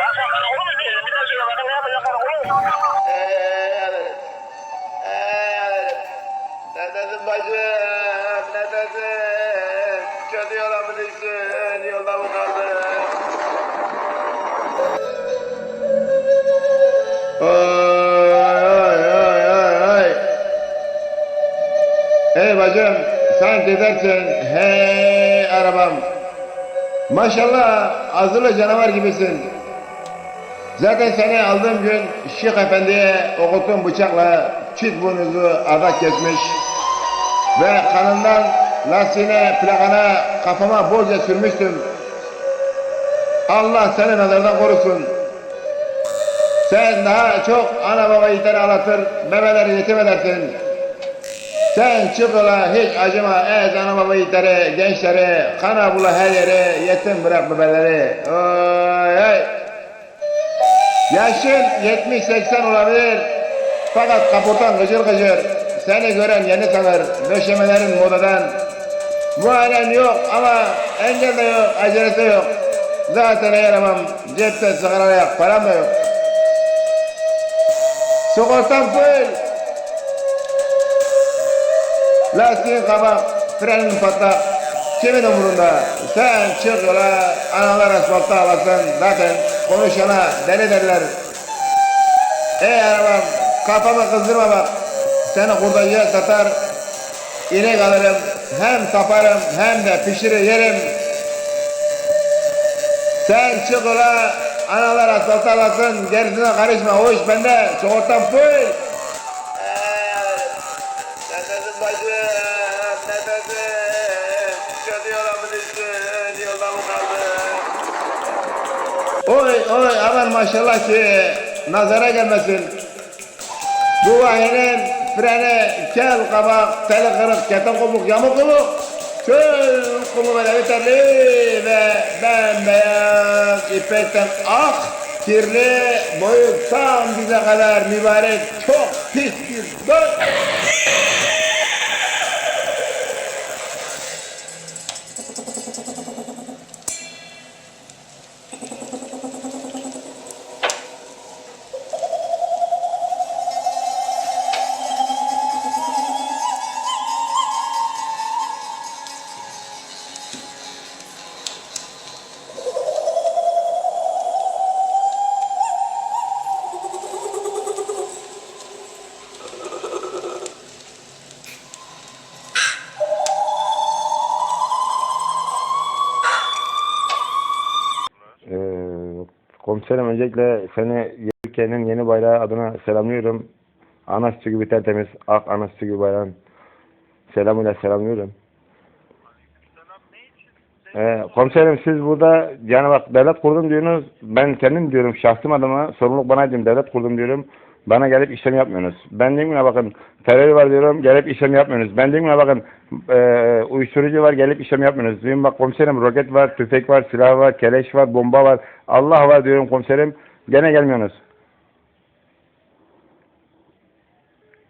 daha söyle bana ne bacım? Neredesin? Kötü yola mı düştün? Yolda mı kaldın? Bacım sen gidersin hey arabam. Maşallah azılı canavar gibisin. Zaten seni aldığım gün Şeyh Efendi'ye okuttuğum bıçakla çift boynuzu adak kesmiş ve kanından lastiğine, plakana, kafama bolca sürmüştüm. Allah seni nazardan korusun. Sen daha çok ana baba yiğitleri ağlatır, bebeleri yetim edersin. Sen çık hiç acıma ez ana baba yiğitleri, gençleri, kana bula her yere yetim bırak bebeleri. Oy oy. Yaşın 70-80 olabilir. Fakat kapurtan gıcır gıcır. Seni gören yeni sanır. Döşemelerin modadan. Muayenen yok ama engel de yok, acelesi yok. Zaten yaramam. Cepte sigara yok, param da yok. Sigortam full. Lastiğin kabak, frenin patlak. Kimin umurunda? Sen çık yola, analar asfaltta havasın. Zaten konuşana deli derler. Ey arabam, kafamı kızdırma bak. Seni kurdacıya satar, inek alırım. Hem saparım hem de pişirir yerim. Sen çık yola, analar asfaltta havasın. Gerisine karışma, o iş bende. Sigortam full. Oy oy aman maşallah ki nazara gelmesin. Bu vahinin freni kel kabak, teli kırık, keten kopuk, yamuk kopuk. Çöl kumu böyle biterli ve bembeyaz ipekten ak, kirli, boyu tam bize kadar mübarek, çok pis bir dön. Komiserim öncelikle seni Ülkenin yeni bayrağı adına selamlıyorum. Ana gibi tertemiz, ak ana gibi bayrağın selamıyla selamlıyorum. Ee, komiserim siz burada yani bak devlet kurdum diyorsunuz. Ben kendim diyorum şahsım adıma sorumluluk bana diyorum devlet kurdum diyorum. Bana gelip işlem yapmıyorsunuz. Ben diyorum ki bakın terör var diyorum gelip işlem yapmıyorsunuz. Ben diyorum ki bakın e, uyuşturucu var gelip işlem yapmıyorsunuz. Diyorum bak komiserim roket var, tüfek var, silah var, keleş var, bomba var. Allah var diyorum komiserim. Gene gelmiyorsunuz.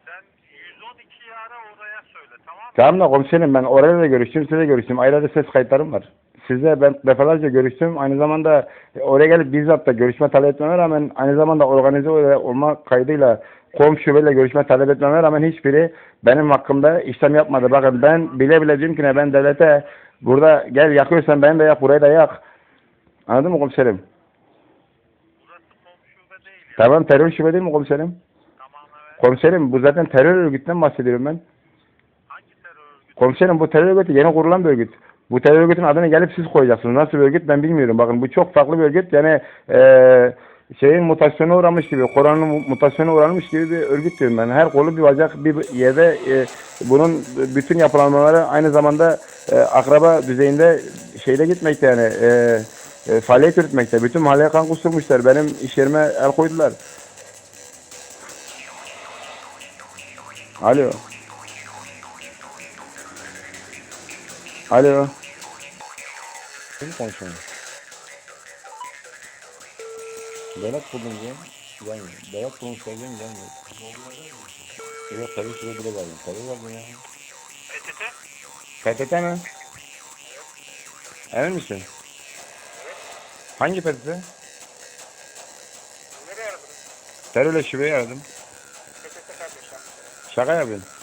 Sen 112'yi ara oraya söyle tamam da komiserim ben orayla da görüştüm, size de görüştüm. Ayrıca ses kayıtlarım var. Sizle ben defalarca görüştüm. Aynı zamanda oraya gelip bizzat da görüşme talep etmeme rağmen aynı zamanda organize olma kaydıyla komşu böyle görüşme talep etmeme rağmen hiçbiri benim hakkımda işlem yapmadı. Bakın ben bile bile diyorum ki ne ben devlete burada gel yakıyorsan beni de yak burayı da yak. Anladın mı komiserim? Tamam terör şube değil mi komiserim? Tamam evet. Komiserim bu zaten terör örgütünden bahsediyorum ben. Komiserim bu terör örgütü yeni kurulan bir örgüt. Bu terör örgütün adını gelip siz koyacaksınız. Nasıl bir örgüt ben bilmiyorum. Bakın bu çok farklı bir örgüt. Yani eee şeyin mutasyona uğramış gibi, Kur'an'ın mu- mutasyona uğramış gibi bir örgüt diyorum ben. Her kolu bir bacak bir yerde e, bunun bütün yapılanmaları aynı zamanda e, akraba düzeyinde şeyde gitmekte yani e, e, faaliyet yürütmekte. Bütün mahalleye kan kusturmuşlar. Benim iş yerime el koydular. Alo. Alo. Kim konuşuyor? Devlet kurdum diye. Gelmiyor. Berat konuşacağım gelmiyor. Evet tabii şuraya bile geldim. Tabii geldim ya. PTT? PTT mi? Emin misin? Hangi PTT? Terörle şubeyi aradım. PTT kardeşim. Şaka yapıyorsun.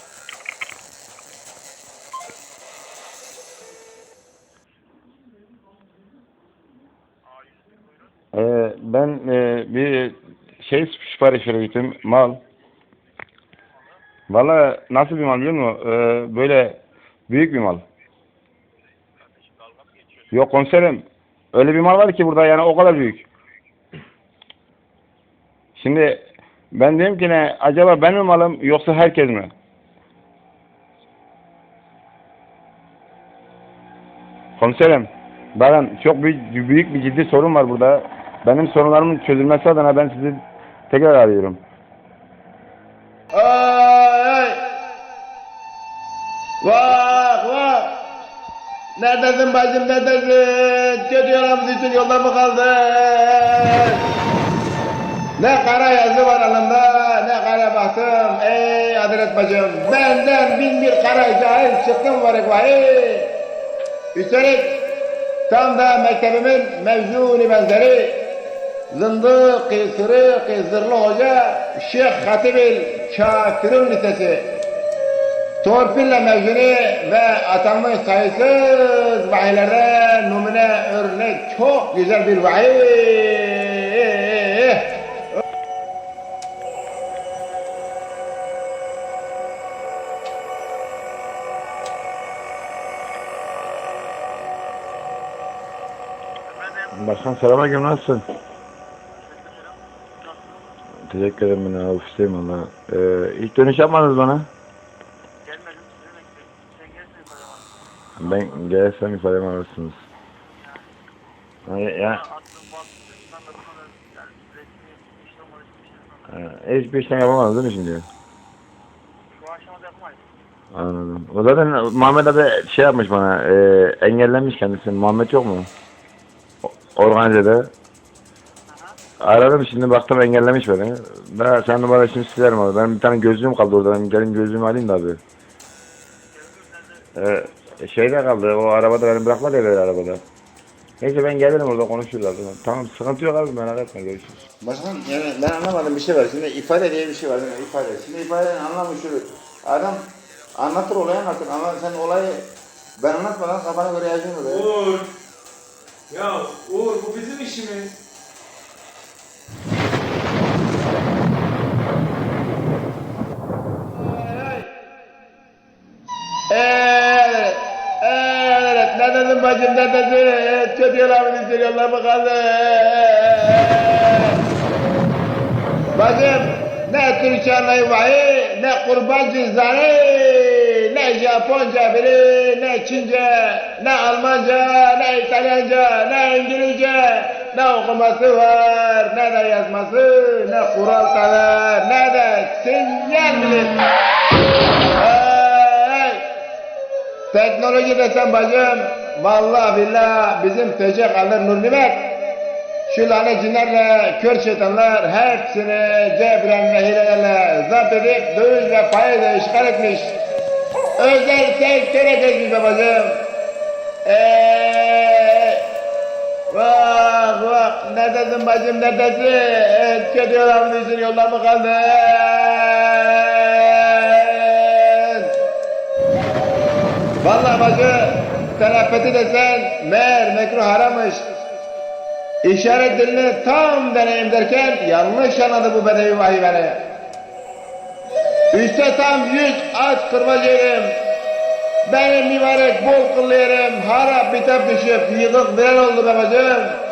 Ee, ben e, bir şey sipariş verecektim. Mal. Valla nasıl bir mal biliyor musun? Ee, böyle büyük bir mal. Yok komiserim. Öyle bir mal var ki burada yani o kadar büyük. Şimdi ben diyorum ki ne acaba ben mi malım yoksa herkes mi? Komiserim bakın çok büyük, büyük bir ciddi sorun var burada. Benim sorunlarımın çözülmesi adına ben sizi tekrar arıyorum. Ay. Vah vah. Neredesin bacım neredesin? Kötü mı düştün yolda mı kaldın? Ne kara yazı var alında ne kara baktım. Ey Adalet bacım benden bin bir kara cahil çıktım var vay. Üstelik tam da mektebimin mevzuni benzeri zındık, sırık, zırlı hoca Şeyh Hatibil Kafirun Lisesi torpille mevzuni ve atanmış sayısız vahiylerde numune örnek çok güzel bir vahiy. Başkan selamünaleyküm nasılsın? Teşekkür ederim ben ofisteyim valla. Ee, ilk dönüş yapmadınız bana. Gelmedim size bekleyin. Sen gelsin bana. Ben gelirsem ifademi alırsınız. Ha, ya, yani resmi işte olmadı hiçbir şey yapmadım. ha, hiçbir işlem yapamadınız değil mi şimdi? Şu aşamada yapamayız. Anladım. O zaten Muhammed abi şey yapmış bana, e, engellenmiş kendisini. Muhammed yok mu? O- Organize'de. Aradım şimdi baktım engellemiş beni. Ben sen numara şimdi silerim abi. Benim bir tane gözlüğüm kaldı orada. Ben gelin gözlüğümü alayım da abi. Ee, şeyde kaldı. O arabada beni bırakmadı ya böyle arabada. Neyse ben gelirim orada konuşurlar. Tamam sıkıntı yok abi merak etme görüşürüz. Başkan yani ben anlamadım bir şey var. Şimdi ifade diye bir şey var. mi? İfade. Şimdi ifadenin anlamı şu. Adam anlatır olayı anlatır ama sen olayı ben anlatmadan kafana göre yazıyorsun oraya. Uğur. Ya Uğur bu bizim işimiz. Evet. Dedin bacım ne dedin? Kötü düştün yolda mı kaldın? Bacım ne Türkçe vahiy, ne kurban cüzdanı, ne Japonca biri, ne Çince, ne Almanca, ne İtalyanca, ne İngilizce, ne okuması var, ne de yazması, ne kural tanır, ne de sinyal bilir. Hey! Teknoloji desem bacım, vallahi billah bizim fece kalır Nur Nimet. Şu lanet cinlerle kör şeytanlar hepsini cebren ve hilelerle zapt edip dövüş ve da işgal etmiş. Özel sektör edilmiş be bacım. Eee! Vah vah ne dedin bacım ne dedin? Kötü yola mı düştün yolda mı kaldın? Vallahi bacı telafeti desen meğer mekruh haramış. İşaret dilini tam deneyim derken yanlış anladı bu bedevi vahiy beni. Üste tam yüz aç kırbaç yerim. Benim mübarek bol kıllı yerim harap bitap düşüp yıkık bilen oldu be bacım.